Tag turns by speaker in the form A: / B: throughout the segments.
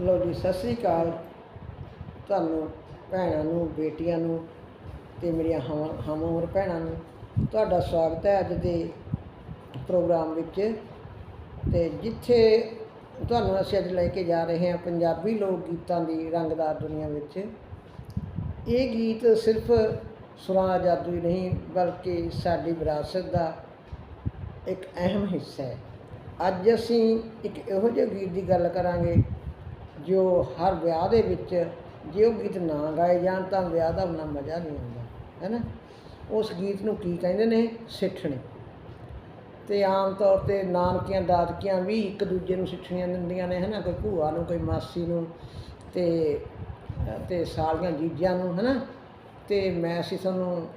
A: ਲੋ ਜੀ, ਸਤਿ ਸ੍ਰੀ ਅਕਾਲ ਤੁਹਾਨੂੰ, ਭੈਣਾਂ ਨੂੰ, ਬੇਟੀਆਂ ਨੂੰ ਤੇ ਮੇਰੀਆਂ ਹਮ ਹਮ ਉਮਰ ਭੈਣਾਂ ਨੂੰ। ਤੁਹਾਡਾ ਸਵਾਗਤ ਹੈ ਅੱਜ ਦੇ ਪ੍ਰੋਗਰਾਮ ਵਿੱਚ। ਤੇ ਜਿੱਥੇ ਤੁਹਾਨੂੰ ਅਸੀਂ ਅੱਜ ਲੈ ਕੇ ਜਾ ਰਹੇ ਹਾਂ ਪੰਜਾਬੀ ਲੋਕ ਗੀਤਾਂ ਦੀ ਰੰਗਦਾਰ ਦੁਨੀਆ ਵਿੱਚ। ਇਹ ਗੀਤ ਸਿਰਫ ਸੁਰਾਂ ਦਾ ਜਾਦੂ ਹੀ ਨਹੀਂ, ਬਲਕਿ ਸਾਡੀ ਵਿਰਾਸਤ ਦਾ ਇੱਕ ਅਹਿਮ ਹਿੱਸਾ ਹੈ। ਅੱਜ ਅਸੀਂ ਇੱਕ ਇਹੋ ਜਿਹੇ ਗੀਤ ਦੀ ਗੱਲ ਕਰਾਂਗੇ ਜੋ ਹਰ ਵਿਆਹ ਦੇ ਵਿੱਚ ਜੇ ਉਹ ਗੀਤ ਨਾ ਗਾਏ ਜਾਣ ਤਾਂ ਵਿਆਹ ਦਾ ਉਨਾ ਮਜ਼ਾ ਨਹੀਂ ਆਉਂਦਾ, ਹੈ ਨਾ? ਉਸ ਗੀਤ ਨੂੰ ਕੀ ਕਹਿੰਦੇ ਨੇ? ਸਿੱਠਣੀ। ਤੇ ਆਮ ਤੌਰ ਤੇ ਨਾਨਕੀਆਂ, ਦਾਦਕੀਆਂ ਵੀ ਇੱਕ ਦੂਜੇ ਨੂੰ ਸਿੱਠਣੀਆਂ ਦਿੰਦੀਆਂ ਨੇ, ਹੈ ਨਾ? ਕੋਈ ਭੂਆ ਨੂੰ, ਕੋਈ ਮਾਸੀ ਨੂੰ, ਤੇ ਤੇ ਸਾਲੀਆਂ ਜੀਜਾਂ ਨੂੰ, ਹੈ ਨਾ? ਤੇ ਮੈਂ ਅਸੀਂ ਤੁਹਾਨੂੰ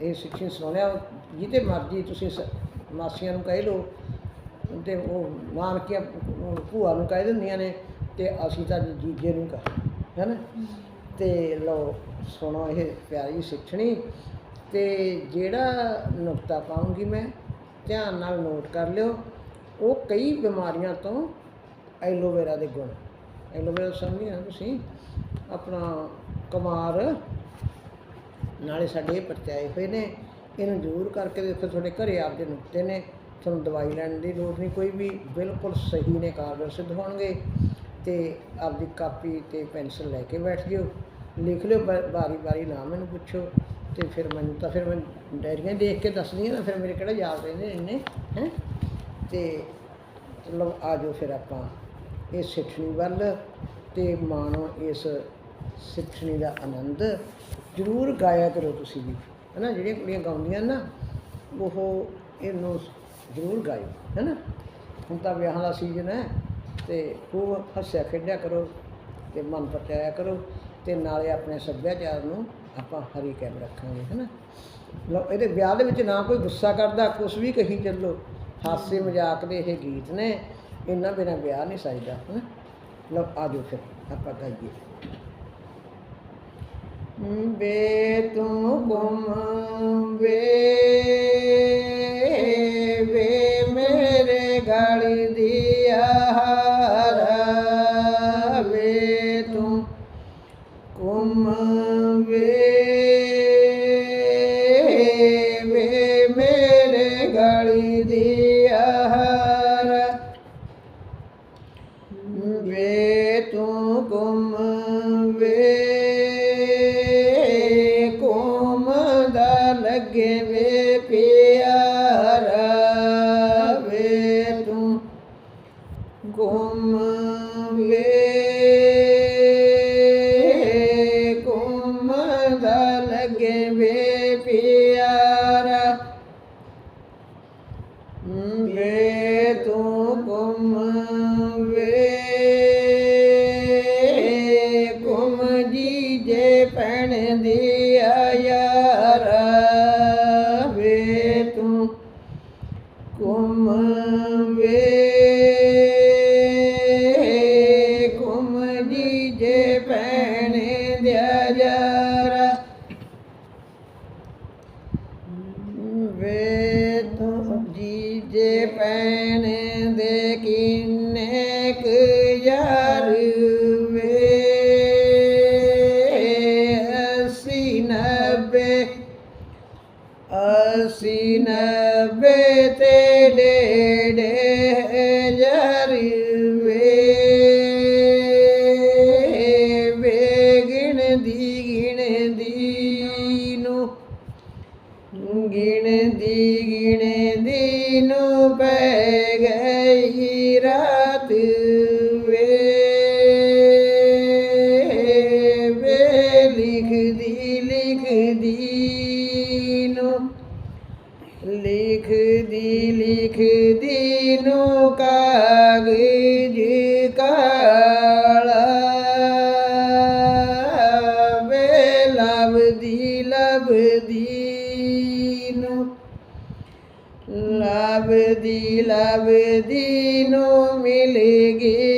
A: ਇਹ ਸਿੱਠਣੀ ਸੁਣਾਉਂਦੇ ਹਾਂ, ਜਿਹਦੇ ਮਰਜ਼ੀ ਤੁਸੀਂ ਸ- ਮਾਸੀਆਂ ਨੂੰ ਕਹਿ ਲਓ, ਤੇ ਉਹ ਨਾਨਕੀਆਂ, ਭੂਆ ਨੂੰ ਕਹਿ ਦਿੰਦੀਆਂ ਨੇ ਤੇ ਅਸੀਂ ਤਾਂ ਜੀਜੇ ਨੂੰ ਕਰ ਹੈ ਨਾ? ਤੇ ਲਓ, ਸੁਣੋ ਇਹ ਪਿਆਰੀ ਸਿੱਖਣੀ ਤੇ ਜਿਹੜਾ ਨੁਕਤਾ ਪਾਉਂਗੀ ਮੈਂ, ਧਿਆਨ ਨਾਲ ਨੋਟ ਕਰ ਲਿਓ। ਉਹ ਕਈ ਬਿਮਾਰੀਆਂ ਤੋਂ ਐਲੋਵੇਰਾ ਦੇ ਗੁਣ। ਐਲੋਵੇਰਾ ਸਮਝੀ ਤੁਸੀਂ? ਆਪਣਾ ਕੁਮਾਰ, ਨਾਲੇ ਸਾਡੇ ਪਰਚਾਏ ਹੋਏ ਨੇ। ਇਹਨੂੰ ਜ਼ਰੂਰ ਕਰਕੇ ਦੇਖੋ, ਤੁਹਾਡੇ ਘਰੇ ਆਪਦੇ ਨੁਕਤੇ ਨੇ। ਤੁਹਾਨੂੰ ਦਵਾਈ ਲੈਣ ਦੀ ਲੋੜ ਨਹੀਂ, ਕੋਈ ਵੀ ਬਿਲਕੁਲ ਸਹੀ ਨੇ, ਕਾਰਗਰ ਸਿੱਧ ਹੋਣਗੇ। ਤੇ ਆਪਦੀ ਕਾਪੀ ਤੇ ਪੈਨਸਲ ਲੈ ਕੇ ਬੈਠ ਜਿਓ। ਲਿਖ ਲਿਓ ਬਾਰੀ ਬਾਰੀ ਨਾ ਮੈਨੂੰ ਪੁੱਛੋ। ਤੇ ਫਿਰ ਮੈਨੂੰ ਤਾਂ ਫਿਰ ਮੈਂ ਡਾਇਰੀਆਂ ਦੇਖ ਕੇ ਦੱਸਦੀ ਹਾਂ ਨਾ, ਫਿਰ ਮੇਰੇ ਕਿਹੜਾ ਯਾਦ ਰਹਿੰਦੇ ਇੰਨੇ, ਹੈ? ਤੇ ਚਲੋ ਆ ਜਾਓ ਫਿਰ ਆਪਾਂ ਇਹ ਸਿੱਠਣੀ ਵੱਲ। ਤੇ ਮਾਣੋ ਇਸ ਸਿੱਠਣੀ ਦਾ ਆਨੰਦ ਜ਼ਰੂਰ ਗਾਇਆ ਕਰੋ ਤੁਸੀਂ ਵੀ। ਹੈ ਨਾ ਜਿਹੜੀਆਂ ਕੁੜੀਆਂ ਗਾਉਂਦੀਆਂ ਨਾ, ਉਹ ਇਹਨੂੰ ਜ਼ਰੂਰ ਗਾਇਓ ਹੈ ਨਾ ਹੁਣ ਤਾਂ ਵਿਆਹਾਂ ਦਾ ਸੀਜ਼ਨ ਹੈ। ਤੇ ਖੂਬ ਹੱਸਿਆ ਖੇਡਿਆ ਕਰੋ ਤੇ ਮਨ ਪਰਚਾਇਆ ਕਰੋ ਤੇ ਨਾਲੇ ਆਪਣੇ ਸੱਭਿਆਚਾਰ ਨੂੰ ਆਪਾਂ ਹਰੀ ਕਾਇਮ ਰੱਖਾਂਗੇ ਹੈ ਨਾ ਲਓ, ਇਹਦੇ ਵਿਆਹ ਦੇ ਵਿੱਚ ਨਾ ਕੋਈ ਗੁੱਸਾ ਕਰਦਾ, ਕੁਛ ਵੀ ਕਹੀ ਚੱਲੋ। ਹਾਸੇ ਮਜ਼ਾਕ ਦੇ ਇਹ ਗੀਤ ਨੇ ਇਹਨਾਂ ਬਿਨਾਂ ਵਿਆਹ ਨਹੀਂ ਸਜਦਾ ਹੈ ਨਾ ਲਓ ਆਜੋ ਫਿਰ, ਆਪਾਂ ਗਾਈਏ। ਵੇ ਤੂੰ ਗੁੰਮ ਵੇ ਵੇ ਮੇਰੇ ਗਾਲੀ ਦੀ ਗੁੰਮ ਪੈਣ ਦਿਆ ਯਾਰਾ ਵੇ ਤੂੰ ਗੁੰਮ ਵੇ ਗੁੰਮ ਜੀ ਜੇ ਪੈਣ ਦਿਆ ਯਾਰਾ। ਵੇ ਤੂੰ ਜੀ ਜੇ ਭੈਣੇ तेरी लिख दिनों कागज काला वे लब दी लब दीनो लब दी लब दीनो मिल गई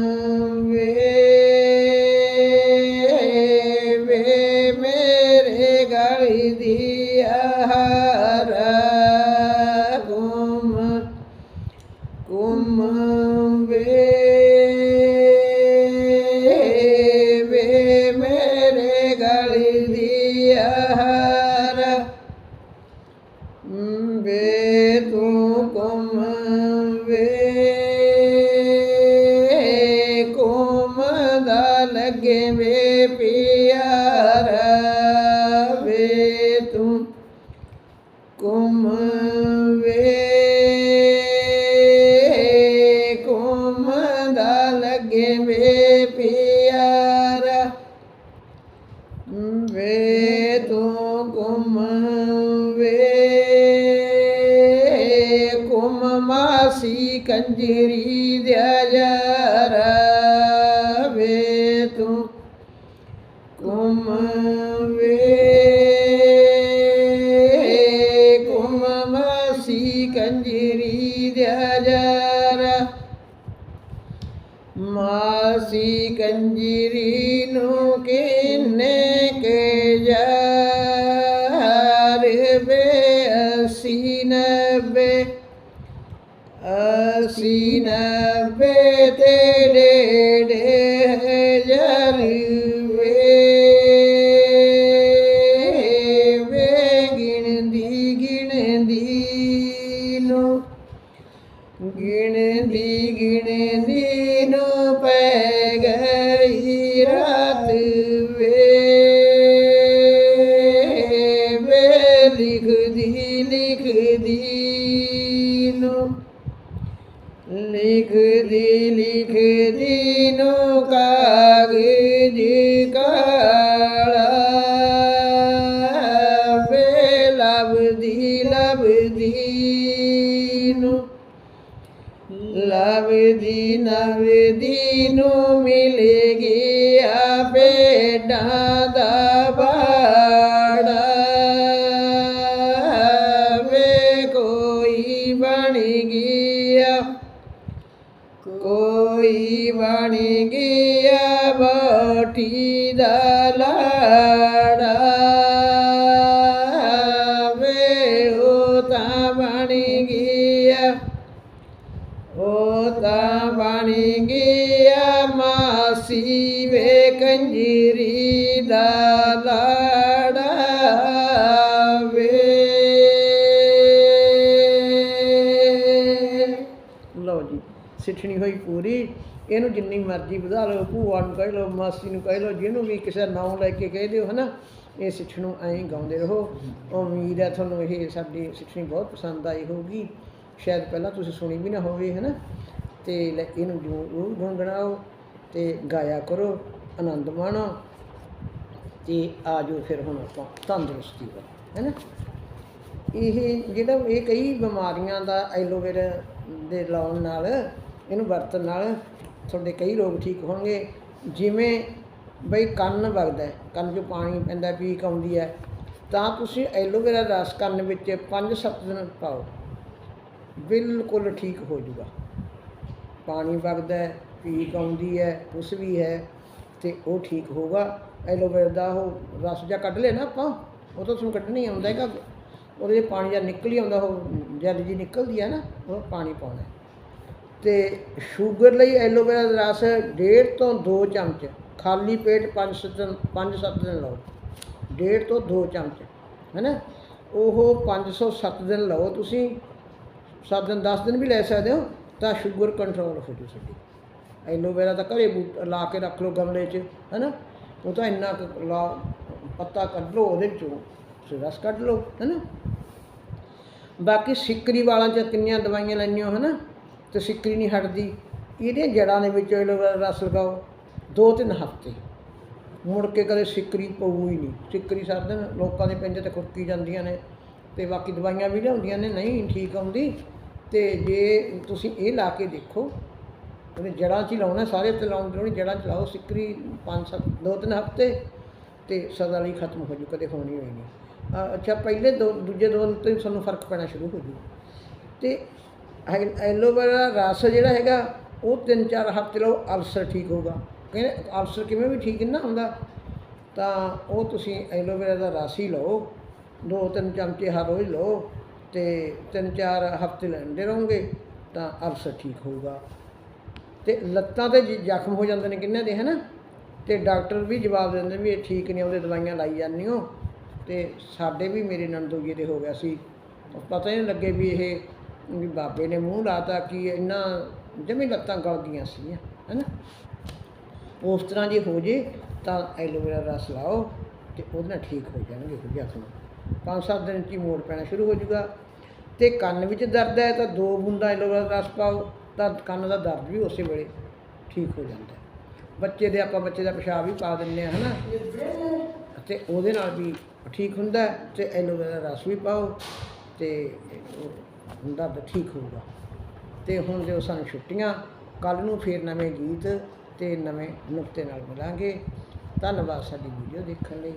A: ਮੇਰੇ ਕੁਮ ਵੇ ਕੁਮ ਮਾਸੀ ਕੰਜਰੀ ਦਿਆ ਮਾਸੀ ਕੰਜਰੀ ਨੂੰ ਕਿਨੇ ਕੇ ਯਾਰ ਵੇ, ਅਸੀਂ ਨਬੇ ਅਸੀਂ ਨਬੇ ਤੇਰੇ ਡੇ ਗਈ ਰਾਤ ਵੇ ਵੇ ਲਿਖਦੀ ਲਿਖਦੀ ਨੂੰ, ਲਿਖਦੀ ਲਿਖਦੀ ਨੂੰ ਕਾਗਜ਼ ਕਾਲਾ ਵੇ ਲੱਭਦੀ ਲੱਭਦੀ ਨੂੰ ਲਵਦੀ ਨਵਦੀ ਨੂੰ ਮਿਲ ਗਿਆ ਭੇਡਾਂ ਦਾ ਬਾੜਾ। ਵੇ ਕੋਈ ਬਣ ਗਿਆ। ਕੋਈ ਬਣ ਗਿਆ ਬਾਟੀ ਦਾ ਲਾ ਸਿੱਠਣੀ ਹੋਈ ਪੂਰੀ, ਇਹਨੂੰ ਜਿੰਨੀ ਮਰਜ਼ੀ ਵਧਾ ਲਓ, ਭੂਆ ਨੂੰ ਕਹਿ ਲਓ, ਮਾਸੀ ਨੂੰ ਕਹਿ ਲਓ, ਜਿਹਨੂੰ ਵੀ ਕਿਸੇ ਨਾਮ ਲੈ ਕੇ ਕਹਿ ਦਿਓ, ਹਨਾ, ਇਹ ਸਿੱਠ ਨੂੰ ਐਂ ਗਾਉਂਦੇ ਰਹੋ। ਉਮੀਦ ਹੈ ਤੁਹਾਨੂੰ ਇਹ ਸਾਡੀ ਸਿੱਠਣੀ ਬਹੁਤ ਪਸੰਦ ਆਈ ਹੋਊਗੀ। ਸ਼ਾਇਦ ਪਹਿਲਾਂ ਤੁਸੀਂ ਸੁਣੀ ਵੀ ਨਾ ਹੋਵੇ, ਹਨਾ, ਤੇ ਲੈ ਇਹਨੂੰ ਜ਼ਰੂਰ ਗੁੰਗਣਾਓ ਤੇ ਗਾਇਆ ਕਰੋ, ਆਨੰਦ ਮਾਣੋ, ਤੇ ਆ ਜਾਓ ਫਿਰ ਹੁਣ ਆਪਾਂ ਤੰਦਰੁਸਤੀ ਵੱਲ, ਹੈਨਾ। ਇਹ ਜਿਹੜਾ ਇਹ ਕਈ ਬਿਮਾਰੀਆਂ ਦਾ ਐਲੋਵੇਰਾ ਦੇ ਲਾਉਣ ਨਾਲ ਇਹਨੂੰ ਵਰਤਣ ਨਾਲ ਤੁਹਾਡੇ ਕਈ ਰੋਗ ਠੀਕ ਹੋਣਗੇ। ਜਿਵੇਂ ਬਈ ਕੰਨ ਵਗਦਾ ਕੰਨ 'ਚੋਂ ਪਾਣੀ ਪੈਂਦਾ ਪੀਕ ਆਉਂਦੀ ਹੈ, ਤਾਂ ਤੁਸੀਂ ਐਲੋਵੇਰਾ ਰਸ ਕੰਨ ਵਿੱਚ 5-7 ਦਿਨ ਪਾਓ। ਬਿਲਕੁਲ ਠੀਕ ਹੋ ਜਾਊਗਾ ਪਾਣੀ ਵਗਦਾ ਪੀਕ ਆਉਂਦੀ ਹੈ ਕੁਛ ਵੀ ਹੈ ਤੇ ਉਹ ਠੀਕ ਹੋਊਗਾ। ਐਲੋਵੇਰਾ ਦਾ ਉਹ ਰਸ ਜਾਂ ਕੱਢ ਲਿਆ ਨਾ ਆਪਾਂ, ਉਹ ਤਾਂ ਤੁਹਾਨੂੰ ਕੱਢਣਾ ਹੀ ਆਉਂਦਾ ਹੈਗਾ। ਉਹਦੇ 'ਚ ਪਾਣੀ ਜਾਂ ਨਿਕਲ ਹੀ ਆਉਂਦਾ, ਉਹ ਜੈਲ ਜੀ ਨਿਕਲਦੀ ਹੈ ਨਾ, ਉਹ ਪਾਣੀ ਪਾਉਣਾ ਤੇ ਸ਼ੂਗਰ ਲਈ ਐਲੋਵੇਰਾ ਦਾ ਰਸ ਡੇਢ ਤੋਂ 2 ਚਮਚ, ਖਾਲੀ ਪੇਟ 5-7 ਦਿਨ 5-7 ਦਿਨ ਲਓ। ਡੇਢ ਤੋਂ 2 ਚਮਚ, ਹੈਨਾ? ਉਹ 507 ਦਿਨ ਲਓ ਤੁਸੀਂ। 7 ਦਿਨ 10 ਦਿਨ ਵੀ ਲੈ ਸਕਦੇ ਹੋ, ਤਾਂ ਸ਼ੂਗਰ ਕੰਟਰੋਲ ਹੋ ਜੂ ਸਾਡੀ। ਐਲੋਵੇਰਾ ਤਾਂ ਘਰੇ ਬੂਟ ਲਾ ਕੇ ਰੱਖ ਲਓ ਗਮਲੇ 'ਚ, ਹੈਨਾ? ਉਹ ਤਾਂ ਇੰਨਾ ਕੁ ਲਾ, ਪੱਤਾ ਕੱਢ ਲਓ, ਉਹਦੇ ਵਿੱਚੋਂ ਤੁਸੀਂ ਰਸ ਕੱਢ ਲਓ, ਹੈਨਾ? ਬਾਕੀ ਸਿੱਕਰੀ ਵਾਲਾਂ 'ਚ ਕਿੰਨੀਆਂ ਦਵਾਈਆਂ ਲੈਣੀਆਂ ਹਨਾ? ਤੇ ਸਿੱਕਰੀ ਨਹੀਂ ਹਟਦੀ। ਇਹਦੀਆਂ ਜੜ੍ਹਾਂ ਦੇ ਵਿੱਚ ਰਸ ਲਗਾਓ, ਦੋ ਤਿੰਨ ਹਫ਼ਤੇ। ਮੁੜ ਕੇ ਕਦੇ ਸਿੱਕਰੀ ਪਊ ਹੀ ਨਹੀਂ। ਸਿੱਕਰੀ ਸਾਰ ਲੋਕਾਂ ਦੇ ਪਿੰਡ ਤੇ ਖੁਰਕੀ ਜਾਂਦੀਆਂ ਨੇ ਤੇ ਬਾਕੀ ਦਵਾਈਆਂ ਵੀ ਲਿਆਉਂਦੀਆਂ ਨੇ, ਨਹੀਂ ਠੀਕ ਆਉਂਦੀ। ਤੇ ਜੇ ਤੁਸੀਂ ਇਹ ਲਾ ਕੇ ਦੇਖੋ, ਉਹਦੇ ਜੜ੍ਹਾਂ 'ਚ ਹੀ ਲਾਉਣਾ, ਸਾਰੇ ਤੇ ਲਾਉਣ ਦੀ ਲੋੜ ਜੜ੍ਹਾਂ 'ਚ ਲਾਓ ਸਿੱਕਰੀ ਪੰਜ ਸੱਤ, ਦੋ ਤਿੰਨ ਹਫ਼ਤੇ ਤੇ ਸਦਾ ਲਈ ਖਤਮ ਹੋ ਜੂ ਕਦੇ ਹੋਣੀ ਹੋਈ ਨਹੀਂ। ਅੱਛਾ, ਪਹਿਲੇ ਦੋ, ਦੂਜੇ ਦੋ 'ਤੇ ਤੋਂ ਤੁਹਾਨੂੰ ਫ਼ਰਕ ਪੈਣਾ ਸ਼ੁਰੂ ਹੋ ਜੂ ਤੇ ਐਲੋਵੇਰਾ ਰਸ ਜਿਹੜਾ ਹੈਗਾ, ਉਹ ਤਿੰਨ ਚਾਰ ਹਫ਼ਤੇ ਲਓ, ਅਲਸਰ ਠੀਕ ਹੋਊਗਾ। ਕਹਿੰਦੇ, ਅਲਸਰ ਕਿਵੇਂ ਵੀ ਠੀਕ ਨਾ ਹੁੰਦਾ, ਤਾਂ ਉਹ ਤੁਸੀਂ ਐਲੋਵੇਰਾ ਦਾ ਰਸ ਹੀ ਲਓ। ਦੋ ਤਿੰਨ ਚਮਚੇ ਹਰ ਰੋਜ਼ ਲਓ, ਤੇ ਤਿੰਨ ਚਾਰ ਹਫ਼ਤੇ ਲੈਂਦੇ ਰਹੋਗੇ, ਤਾਂ ਅਲਸਰ ਠੀਕ ਹੋਊਗਾ। ਤੇ ਲੱਤਾਂ ਤੇ ਜ਼ਖਮ ਹੋ ਜਾਂਦੇ ਨੇ ਕਿੰਨਾਂ ਦੇ, ਹਨਾ? ਤੇ ਡਾਕਟਰ ਵੀ ਜਵਾਬ ਦਿੰਦੇ ਵੀ ਇਹ ਠੀਕ ਨਹੀਂ ਆਉਂਦੇ ਦਵਾਈਆਂ ਲਾਈ ਜਾਂਦੇ ਹੋ। ਤੇ ਸਾਡੇ ਵੀ ਮੇਰੇ ਨੰਦੋਜੀ ਦੇ ਹੋ ਗਿਆ ਸੀ। ਪਤਾ ਹੀ ਨਹੀਂ ਲੱਗੇ ਵੀ ਇਹ ਵੀ ਬਾਬੇ ਨੇ ਮੂੰਹ ਲਾਤਾ ਕਿ ਇੰਨਾ ਜਮੀ ਲੱਤਾਂ ਗਲ ਗਈਆਂ ਸੀ ਹਨਾ? ਉਸ ਤਰ੍ਹਾਂ ਜੇ ਹੋ ਜੇ ਤਾਂ ਐਲੋਵੇਰਾ ਰਸ ਲਾਓ ਤੇ ਉਹਦੇ ਨਾਲ ਠੀਕ ਹੋ ਜਾਣਗੇ ਉਹ ਜ਼ਖਮ ਪੰਜ ਸੱਤ ਦਿਨ 'ਚ ਹੀ ਮੋੜ ਪੈਣਾ ਸ਼ੁਰੂ ਹੋ ਜਾਊਗਾ। ਤੇ ਕੰਨ ਵਿੱਚ ਦਰਦ ਹੈ ਤਾਂ ਦੋ ਬੂੰਦਾਂ ਐਲੋਵੇਰਾ ਰਸ ਪਾਓ, ਤਾਂ ਕੰਨ ਦਾ ਦਰਦ ਵੀ ਉਸੇ ਵੇਲੇ ਠੀਕ ਹੋ ਜਾਂਦਾ ਬੱਚੇ ਦੇ ਆਪਾਂ ਬੱਚੇ ਦਾ ਪਿਸ਼ਾਬ ਵੀ ਪਾ ਦਿੰਦੇ ਆ ਹਨਾ? ਤੇ ਉਹਦੇ ਨਾਲ ਵੀ ਠੀਕ ਹੁੰਦਾ ਹੈ ਤੇ ਐਲੋਵੇਰਾ ਰਸ ਵੀ ਪਾਓ ਤੇ ਉਹ ਦਰਦ ਠੀਕ ਹੋਊਗਾ ਤੇ ਹੁਣ ਜੋ ਸਾਨੂੰ ਛੁੱਟੀਆਂ ਕੱਲ ਨੂੰ ਫੇਰ ਨਵੇਂ ਗੀਤ ਤੇ ਨਵੇਂ ਨੁਕਤੇ ਨਾਲ ਮਿਲਾਂਗੇ। ਧੰਨਵਾਦ ਸਾਡੀ ਵੀਡੀਓ ਦੇਖਣ ਲਈ।